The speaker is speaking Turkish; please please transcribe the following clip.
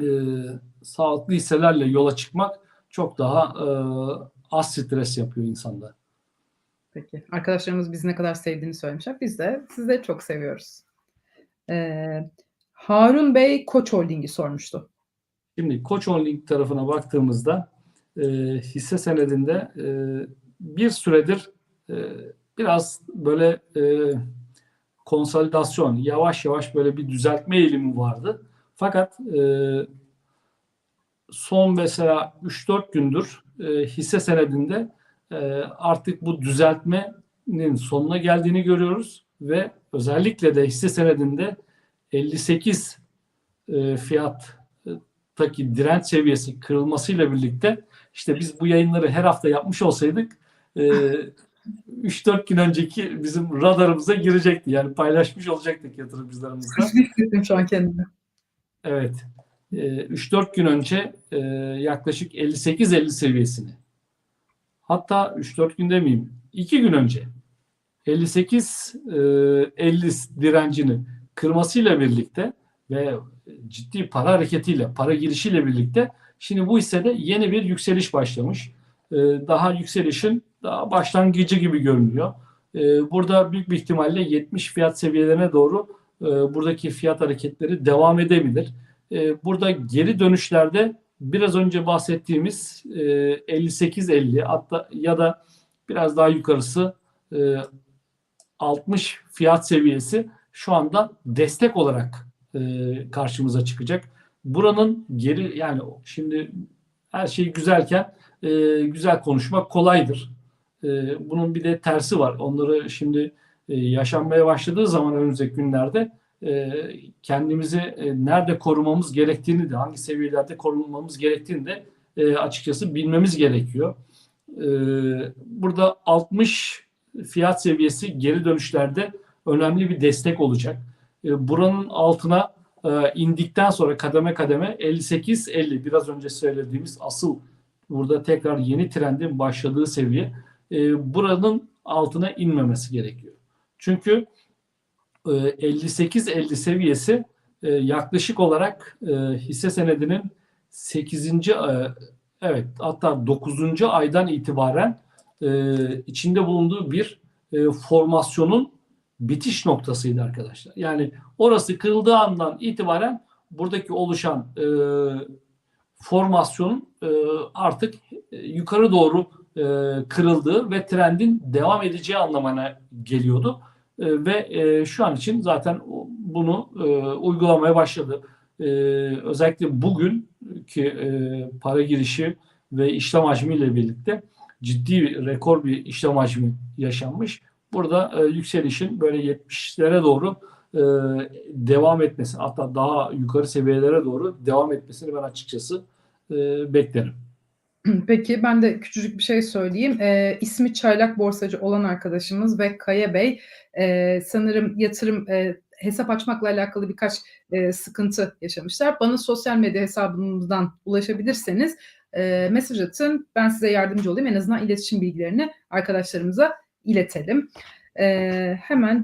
e, sağlıklı hisselerle yola çıkmak çok daha e, az stres yapıyor insanda. Peki. Arkadaşlarımız bizi ne kadar sevdiğini söylemişler. Biz de sizleri çok seviyoruz. Ee, Harun Bey Koç Holding'i sormuştu. Şimdi Koç Holding tarafına baktığımızda e, hisse senedinde e, bir süredir e, biraz böyle e, konsolidasyon, yavaş yavaş böyle bir düzeltme eğilimi vardı. Fakat e, son mesela 3-4 gündür e, hisse senedinde e, artık bu düzeltmenin sonuna geldiğini görüyoruz ve özellikle de hisse senedinde 58 e, fiyattaki direnç seviyesi kırılmasıyla birlikte işte biz bu yayınları her hafta yapmış olsaydık e, 3-4 gün önceki bizim radarımıza girecekti. Yani paylaşmış olacaktık yatırımcılarımızla. Şu an kendimi. Evet. E, 3-4 gün önce e, yaklaşık 58-50 seviyesini hatta 3-4 gün demeyeyim 2 gün önce 58-50 direncini kırmasıyla birlikte ve ciddi para hareketiyle, para girişiyle birlikte şimdi bu hissede yeni bir yükseliş başlamış. E, daha yükselişin daha başlangıcı gibi görünüyor. E, burada büyük bir ihtimalle 70 fiyat seviyelerine doğru e, buradaki fiyat hareketleri devam edebilir. E, burada geri dönüşlerde biraz önce bahsettiğimiz e, 58-50 hatta ya da biraz daha yukarısı e, 60 fiyat seviyesi şu anda destek olarak e, karşımıza çıkacak. Buranın geri yani şimdi her şey güzelken e, güzel konuşmak kolaydır. E, bunun bir de tersi var. Onları şimdi e, yaşanmaya başladığı zaman önümüzdeki günlerde e, kendimizi e, nerede korumamız gerektiğini de hangi seviyelerde korunmamız gerektiğini de e, açıkçası bilmemiz gerekiyor. Burada 60 fiyat seviyesi geri dönüşlerde önemli bir destek olacak. Buranın altına indikten sonra kademe kademe 58-50 biraz önce söylediğimiz asıl burada tekrar yeni trendin başladığı seviye buranın altına inmemesi gerekiyor. Çünkü 58-50 seviyesi yaklaşık olarak hisse senedinin 8. evet hatta 9. aydan itibaren içinde bulunduğu bir formasyonun bitiş noktasıydı arkadaşlar. Yani orası kırıldığı andan itibaren buradaki oluşan formasyonun artık yukarı doğru kırıldığı ve trendin devam edeceği anlamına geliyordu. E, ve e, şu an için zaten bunu e, uygulamaya başladı. E, özellikle bugün ki e, para girişi ve işlem hacmiyle birlikte ciddi bir rekor bir işlem hacmi yaşanmış. Burada e, yükselişin böyle 70'lere doğru e, devam etmesi hatta daha yukarı seviyelere doğru devam etmesini ben açıkçası e, beklerim. Peki ben de küçücük bir şey söyleyeyim. E, ismi çaylak borsacı olan arkadaşımız ve Kaya Bey e, sanırım yatırım e, hesap açmakla alakalı birkaç e, sıkıntı yaşamışlar. Bana sosyal medya hesabımızdan ulaşabilirseniz e, mesaj atın. Ben size yardımcı olayım. En azından iletişim bilgilerini arkadaşlarımıza iletelim. E, hemen